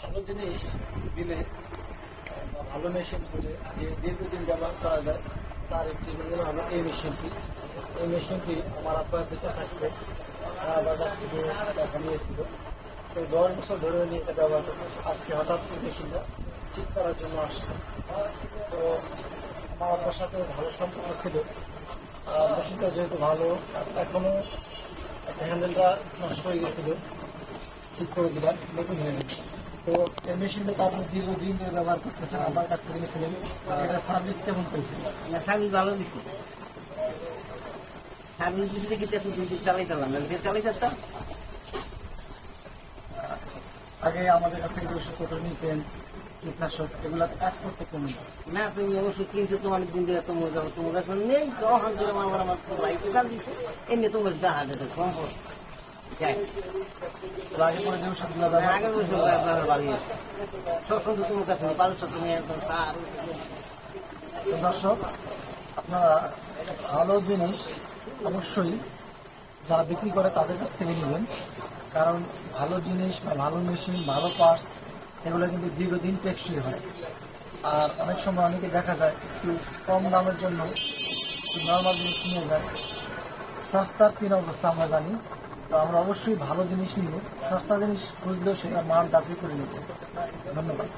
ভালো জিনিস দিলে, বা ভালো মেশিন হলে যে দীর্ঘদিন ব্যবহার করা যায়, তার একটি হলো এই মেশিনটি এই মেশিনটি আমার আব্বা বেঁচে থাকতে আমার কাছ থেকে টাকা নিয়েছিল। তো দশ বছর ধরে নিয়ে এটা ব্যবহার করতেছে। আজকে হঠাৎ এই মেশিনটা ঠিক করার জন্য আসছে। তো আমার আব্বার সাথে ভালো সম্পর্ক ছিল। মেশিনটা যেহেতু ভালো এখনও একটা হ্যান্ডেলটা নষ্ট হয়ে গেছিল। ঠিক করে দিলাম, নতুন হয়ে গেছে তো এই মেশিনটা তো আপনি দীর্ঘদিন ধরে ব্যবহার করতেছেন আমার কাছ থেকে নিয়েছিলেন এটা সার্ভিস কেমন পেয়েছেন না সার্ভিস ভালো সার্ভিস দুই দিন চালাই দিলাম না চালাই দিতাম আগে আমাদের কাছ থেকে যে ওষুধপত্র নিতেন কীটনাশক এগুলো কাজ করতে কেমন? না তুমি ওষুধ কিনছো তো অনেক দিন ধরে তোমার তোমার কাছে নেই তখন আমার আমার ভাই দোকান দিছে এমনি তোমার সম্পর্ক দর্শক আপনারা ভালো জিনিস অবশ্যই যারা বিক্রি করে তাদের কাছ থেকে নেবেন। কারণ ভালো জিনিস বা ভালো মেশিন ভালো পার্টস এগুলো কিন্তু দীর্ঘদিন টেকসই হয়। আর অনেক সময় অনেকে দেখা যায় একটু কম দামের জন্য নর্মাল জিনিস নিয়ে যায়। সস্তার তিন অবস্থা আমরা জানি। তো আমরা অবশ্যই ভালো জিনিস নিব, সস্তা জিনিস খুঁজলেও সেটা মাল যাচাই করে নিতে ধন্যবাদ।